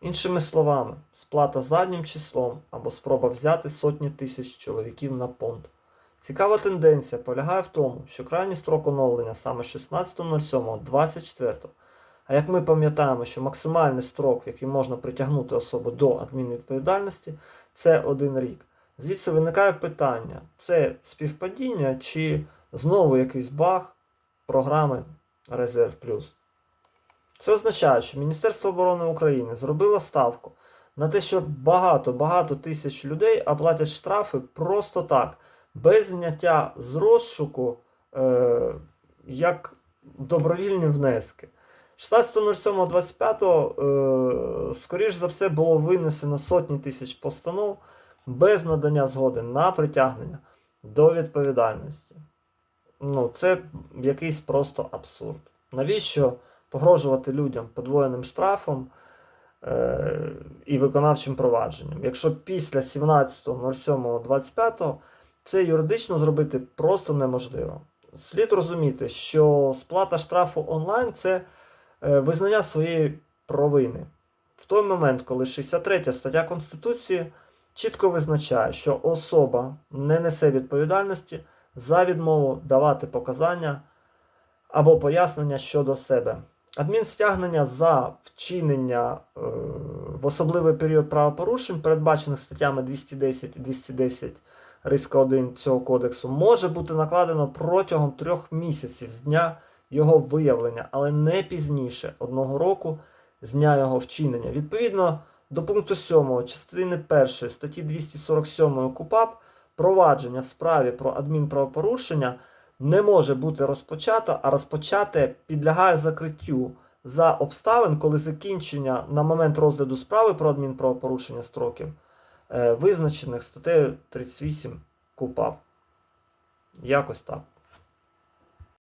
Іншими словами, сплата заднім числом або спроба взяти сотні тисяч чоловіків на понт. Цікава тенденція полягає в тому, що крайній строк оновлення саме 16.07.24. А як ми пам'ятаємо, що максимальний строк, який можна притягнути особу до адмінвідповідальності, це один рік. Звідси виникає питання: це співпадіння чи знову якийсь баг програми Резерв Плюс? Це означає, що Міністерство оборони України зробило ставку на те, що багато-багато тисяч людей оплатять штрафи просто так, без зняття з розшуку е, як добровільні внески. 16.07.25, е, скоріш за все, було винесено сотні тисяч постанов без надання згоди на притягнення до відповідальності. Ну, це якийсь просто абсурд. Навіщо погрожувати людям подвоєним штрафом е, і виконавчим провадженням? Якщо після 17.07.25 це юридично зробити просто неможливо. Слід розуміти, що сплата штрафу онлайн це е, визнання своєї провини. В той момент, коли 63 стаття Конституції чітко визначає, що особа не несе відповідальності за відмову давати показання або пояснення щодо себе. Адмінстягнення за вчинення е, в особливий період правопорушень, передбачених статтями 210 і 210 риска 1 цього кодексу, може бути накладено протягом трьох місяців з дня його виявлення, але не пізніше одного року з дня його вчинення. Відповідно до пункту 7 частини 1 статті 247 КУПАП провадження в справі про адмінправопорушення не може бути розпочато, а розпочате підлягає закриттю за обставин, коли закінчення на момент розгляду справи про адмінправопорушення строків е, визначених статтею 38 КУПАП. Якось так.